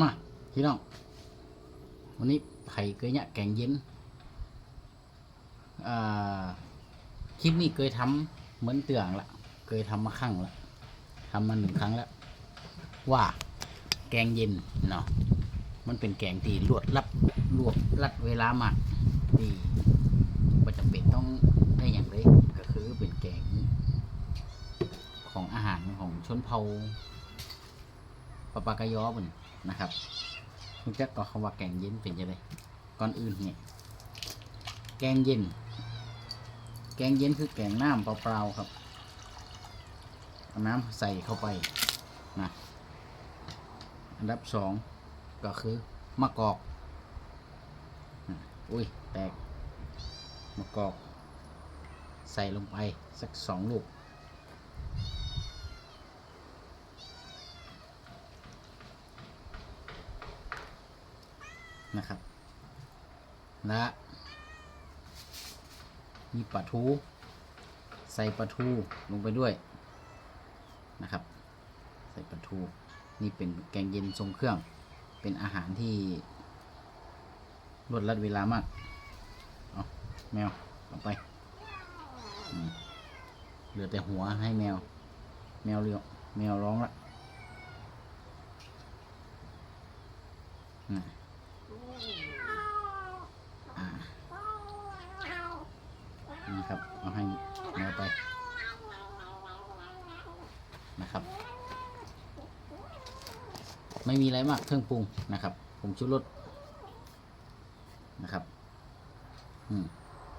มาพี่น้อง วันนี้ไผ่เกยเนี่ยแกงเย็นคลิปนี้เคยทำเหมือนเตืองละเคยทำมาครั้งละทำมาหนึ่งครั้งแล้ว ว่าแกงเย็นเนาะมันเป็นแกงที่รวดรับรวบรัดเวลามากที่ประจำเป็นต้องได้อย่างไรก็คือเป็นแกงของอาหารของชนเผ่าปะปากายอบุน นะครับคุณจักก็คำว่าแกงเย็นเป็นยังไงก่อนอื่นเนี่ยแกงเย็น แกงเย็นคือแกงน้ำเปล่าๆครับเอาน้ำใส่เข้าไปนะอันดับสองก็คือมะกอกอุ้ยแตกมะกอก ใส่ลงไปสักสองลูก นะครับ และมีปลาทู ใส่ปลาทูลงไปด้วยนะครับ ใส่ปลาทูนี่เป็นแกงเย็นทรงเครื่อง เป็นอาหารที่รวดรัดเวลามาก เอาแมวเอาไป เหลือแต่หัวให้แมว แมวเรียวแมวร้องละ น่ะ อ่านี่ครับ เอาให้แมวไปนะครับ ไม่มีอะไรมากเครื่องปรุงนะครับผมชูรสนะครับ อืม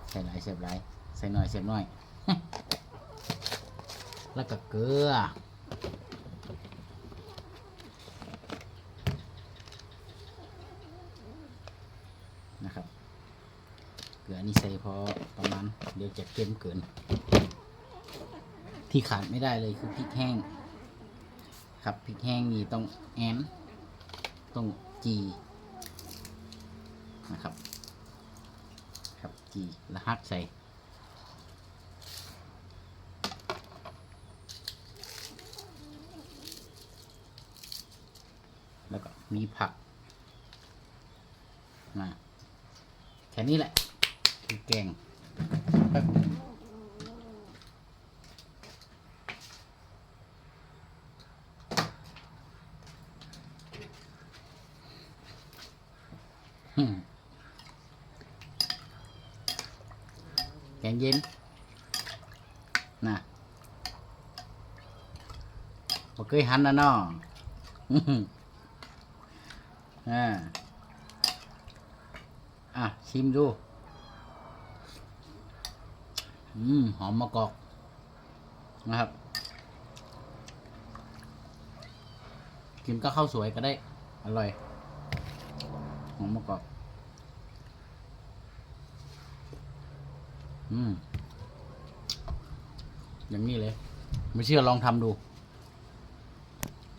ใส่หลายเสียบหลายใส่หน่อยเสียบหน่อย แล้วก็เกลือ นะครับเกลือนี่ใส่พอประมาณเดี๋ยวจะเค็มเกิน ที่ขาดไม่ได้เลยคือพริกแห้ง ครับพริกแห้งนี่ต้องแอนต้องจีนะครับ ครับจีแล้วฮักใส่แล้วก็มีผักนะ แค่นี้แหละ คือแกงแกงเย็นนะบ่เคยหันนะน้อหืออ่า อะ ชิมดู อืม หอมมะกอก นะครับ กินก็ข้าวสวยก็ได้ อร่อย หอมมะกอก อืม อย่างนี้เลย ไม่เชื่อลองทำดู